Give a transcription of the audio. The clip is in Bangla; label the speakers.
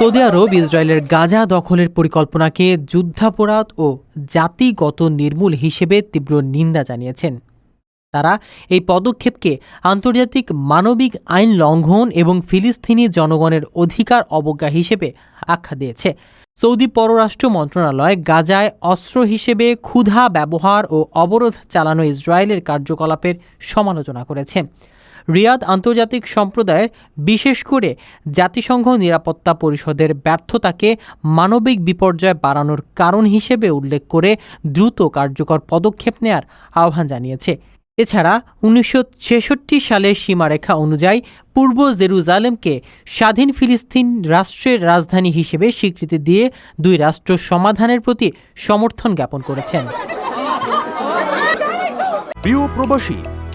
Speaker 1: সৌদি আরব, ইসরায়েলের গাজা দখলের পরিকল্পনাকে যুদ্ধাপরাধ ও জাতিগত নির্মূল হিসেবে তীব্র নিন্দা জানিয়েছেন। তারা এই পদক্ষেপকে আন্তর্জাতিক মানবিক আইন লঙ্ঘন এবং ফিলিস্তিনি জনগণের অধিকার অবজ্ঞা হিসেবে আখ্যা দিয়েছে। সৌদি পররাষ্ট্র মন্ত্রণালয় গাজায় অস্ত্র হিসেবে ক্ষুধা ব্যবহার ও অবরোধ চালানো ইসরায়েলের কার্যকলাপের সমালোচনা করেছে। রিয়াদ আন্তর্জাতিক সম্প্রদায়ের, বিশেষ করে জাতিসংঘ নিরাপত্তা পরিষদের ব্যর্থতাকে মানবিক বিপর্যয় বাড়ানোর কারণ হিসেবে উল্লেখ করে দ্রুত কার্যকর পদক্ষেপ নেয়ার আহ্বান জানিয়েছে। এছাড়া, উনিশশো ছেষট্টি সালের সীমারেখা অনুযায়ী পূর্ব জেরুজালেমকে স্বাধীন ফিলিস্তিন রাষ্ট্রের রাজধানী হিসেবে স্বীকৃতি দিয়ে দুই রাষ্ট্র সমাধানের প্রতি সমর্থন জ্ঞাপন করেছেন।
Speaker 2: প্রিয় প্রবাসী